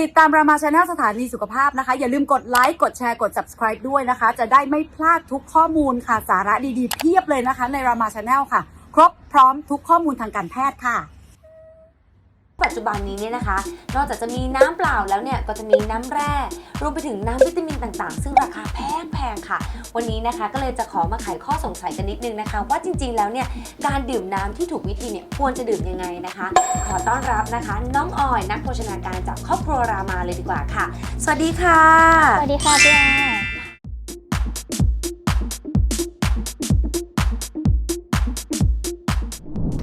ติดตามรามาชาแนลสถานีสุขภาพนะคะ อย่าลืมกดไลค์กดแชร์กด subscribe ด้วยนะคะ จะได้ไม่พลาดทุกข้อมูลค่ะ สาระดีๆ เพียบเลยนะคะ ในรามาชาแนลค่ะ ครบพร้อมทุกข้อมูลทางการแพทย์ค่ะ ปัจจุบันนี้เนี่ยนะคะ นอกจากจะมีน้ำเปล่าแล้วเนี่ยก็จะมีน้ำแร่ รวมไปถึงน้ำวิตามินต่างๆ ซึ่งราคา ค่ะ วันนี้นะคะก็เลยจะขอมาไขข้อสงสัยกันนิดนึงนะคะ ว่าจริงๆแล้วเนี่ยการดื่มน้ำที่ถูกวิธีเนี่ยควรจะดื่มยังไงนะคะ ขอต้อนรับนะคะ น้องออยนักโภชนาการจากครอบครัวรามาเลยดีกว่าค่ะ สวัสดีค่ะ สวัสดีค่ะพี่แอ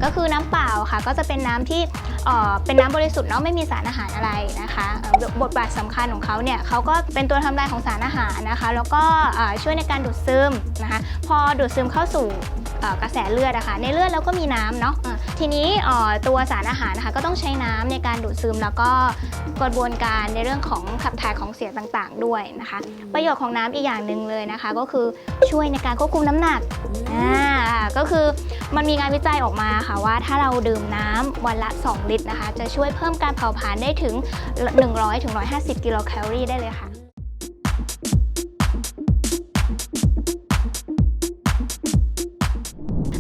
ก็คือน้ำเปล่าค่ะ ก็จะเป็นน้ำที่เอ่อเป็นน้ำบริสุทธิ์เนาะไม่มีสารอาหารอะไรนะคะเอ่อบทบาทสำคัญของเขาเนี่ยเขาก็เป็นตัวทำลายของสารอาหารนะคะ แล้วก็เอ่อช่วยในการดูดซึมนะคะ พอดูดซึมเข้าสู่เอ่อกระแสเลือดอะค่ะในเลือดเราก็มีน้ำเนาะอะทีนี้เอ่อตัวสารอาหารนะคะก็ต้องใช้น้ำในการดูดซึมแล้วก็กระบวนการในเรื่องของขับถ่ายของเสียต่างๆ ด้วยนะคะ ประโยชน์ของน้ำอีกอย่างหนึ่งเลยนะคะ ก็คือช่วยในการควบคุมน้ำหนักอ่าก็คือมันมีงานวิจัยออกมาค่ะว่าถ้าเราดื่มน้ำวันละ 2 ลิตรนะคะ จะช่วยเพิ่มการเผาผลาญได้ถึง 100ถึง150 กิโลแคลอรี่ได้เลยค่ะ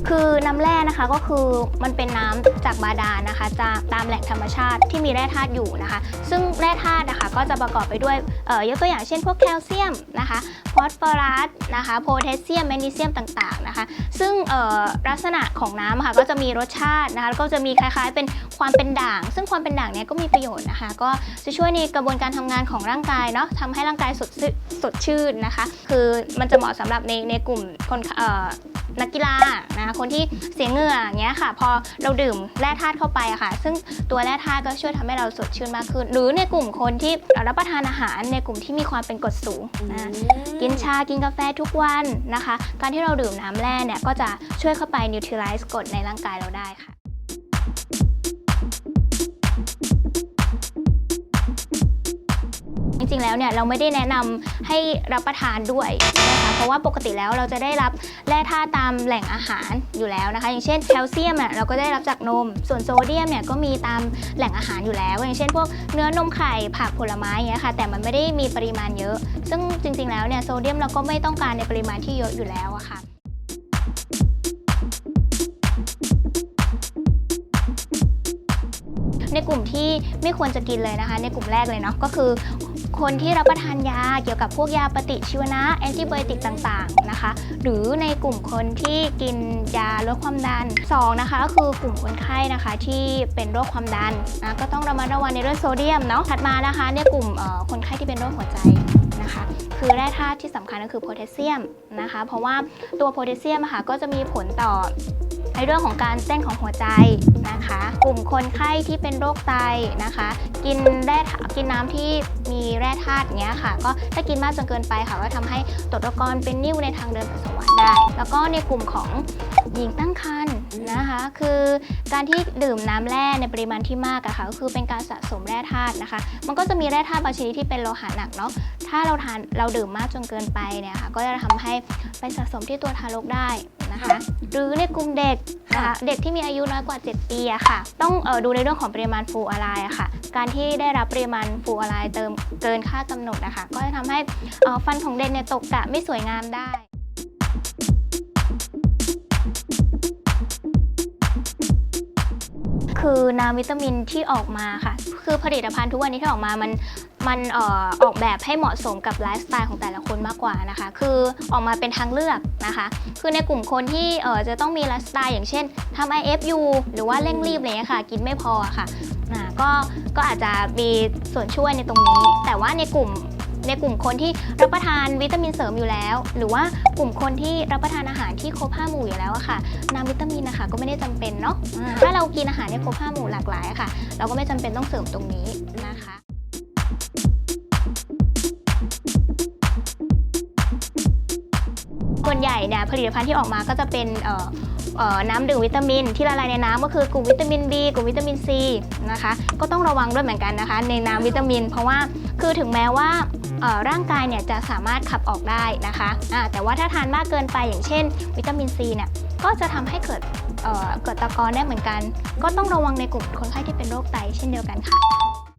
คือน้ำแร่นะคะก็คือมันเป็นน้ำจากบาดาลนะคะจากตามแหล่งธรรมชาติที่มีแร่ธาตุอยู่นะคะ ซึ่งแร่ธาตุนะคะก็จะประกอบไปด้วยเอ่อยกตัวอย่างเช่นพวกแคลเซียมนะคะฟอสฟอรัสนะคะโพแทสเซียมแมกนีเซียมต่างๆนะคะ ซึ่งเอ่อลักษณะของน้ำค่ะก็จะมีรสชาตินะคะแล้วก็จะมีคล้ายๆ เป็นความเป็นด่าง ซึ่งความเป็นด่างเนี่ยก็มีประโยชน์นะคะ ก็จะช่วยในกระบวนการทำงานของร่างกายเนาะทำให้ร่างกายสดสดชื่นนะคะ คือมันจะเหมาะสำหรับในในกลุ่มคนเอ่อ นักกีฬานะคะคนที่เสียเหงื่ออย่างเงี้ยค่ะ พอเราดื่มแร่ธาตุเข้าไปอะค่ะ ซึ่งตัวแร่ธาตุก็ช่วยทำให้เราสดชื่นมากขึ้น หรือในกลุ่มคนที่รับประทานอาหารในกลุ่มที่มีความเป็นกรดสูงนะกินชากินกาแฟทุกวันนะคะ การที่เราดื่มน้ำแร่เนี่ยก็จะช่วยเข้าไปนิวทริไลซ์กรดในร่างกายเราได้ค่ะ จริงๆแล้วเนี่ยเราไม่ได้แนะนำให้รับประทานด้วยนะคะเพราะว่าปกติแล้วเราจะได้รับแร่ธาตุตามแหล่งอาหารอยู่แล้วนะคะ อย่างเช่นแคลเซียมเ่ยเราก็ได้รับจากนม ส่วนโซเดียมเนี่ยก็มีตามแหล่งอาหารอยู่แล้ว อย่างเช่น พวกเนื้อนมไข่ผักผลไม้อย่างเงี้ยค่ะแต่มันไม่ได้มีปริมาณเยอะ ซึ่งจริงๆแล้วเนี่ยโซเดียมเราก็ไม่ต้องการในปริมาณที่เยอะอยู่แล้วอะค่ะในกลุ่มที่ไม่ควรจะกินเลยนะคะ ในกลุ่มแรกเลยเนาะก็คือ คนที่รับประทานยาเกี่ยวกับพวกยาปฏิชีวนะแอนติไบโอติกต่างๆนะคะ หรือในกลุ่มคนที่กินยาลดความดัน 2 นะคะก็คือกลุ่มคนไข้นะคะที่เป็นโรคความดันนะก็ต้องระมัดระวังในเรื่องโซเดียมเนาะถัดมานะคะในกลุ่มคนไข้ที่เป็นโรคหัวใจนะคะคือแร่ธาตุที่สำคัญก็คือโพแทสเซียมนะคะ เพราะว่าตัวโพแทสเซียมค่ะก็จะมีผลต่อ ในเรื่องของการเต้นของหัวใจนะคะ กลุ่มคนไข้ที่เป็นโรคไตนะคะ กินแร่ธากินน้ำที่มีแร่ธาตุเนี้ยค่ะ ก็ถ้ากินมากจนเกินไปค่ะก็ทำให้ตดตะกอนเป็นนิ่วในทางเดินปัสสาวะได้ แล้วก็ในกลุ่มของหญิงตั้งครรภ์นะคะ คือการที่ดื่มน้ำแร่ในปริมาณที่มากอะค่ะก็คือเป็นการสะสมแร่ธาตุนะคะ มันก็จะมีแร่ธาตุบางชนิดที่เป็นโลหะหนักเนาะถ้าเราทานเราดื่มมากจนเกินไปเนี่ยค่ะก็จะทำให้ไปสะสมที่ตัวทารกได้ นะคะ หรือในกลุ่มเด็กนะคะเด็กที่มีอายุน้อยกว่า 7 ปีอะค่ะ ต้องเออดูในเรื่องของปริมาณฟลูออไรด์อะค่ะ การที่ได้รับปริมาณฟลูออไรด์เติมเกินค่ากำหนดนะคะก็จะทำให้เอ่อฟันของเด็กเนี่ยตกกะไม่สวยงามได้คือน้ำวิตามินที่ออกมาค่ะ คือผลิตภัณฑ์ทุกวันนี้ที่ออกมามัน มันออออกแบบให้เหมาะสมกับไลฟ์สไตล์ของแต่ละคนมากกว่านะคะ คือออกมาเป็นทางเลือกนะคะ คือในกลุ่มคนที่ออจะต้องมีไลฟ์สไตล์อย่างเช่นทำ IFU หรือว่าเร่งรีบอะไรเงี้ยค่ะ กินไม่พอค่ะอ่าก็ก็อาจจะมีส่วนช่วยในตรงนี้ แต่ว่าในกลุ่มในกลุ่มคนที่รับประทานวิตามินเสริมอยู่แล้ว หรือว่ากลุ่มคนที่รับประทานอาหารที่ครบห้าหมู่อยู่แล้วอะค่ะน้ำวิตามินนะคะก็ไม่ได้จำเป็นเนาะถ้าเรากินอาหารในครบห้าหมู่หลากหลายอะค่ะ เราก็ไม่จำเป็นต้องเสริมตรงนี้ ใหญ่เนี่ยผลิตภัณฑ์ที่ออกมาก็จะเป็นน้ำดื่มวิตามิน ที่ละลายในน้ำก็คือกลุ่มวิตามิน B กลุ่มวิตามิน C นะคะก็ต้องระวังด้วยเหมือนกันนะคะ ในน้ำวิตามิน เพราะว่าคือถึงแม้ว่าร่างกายเนี่ยจะสามารถขับออกได้นะคะอ่าแต่ว่าถ้าทานมากเกินไปอย่างเช่น วิตามิน C เนี่ยก็จะทำให้เกิดเกิดตะกอนได้เหมือนกัน ก็ต้องระวังในกลุ่มคนไข้ที่เป็นโรคไตเช่นเดียวกันค่ะ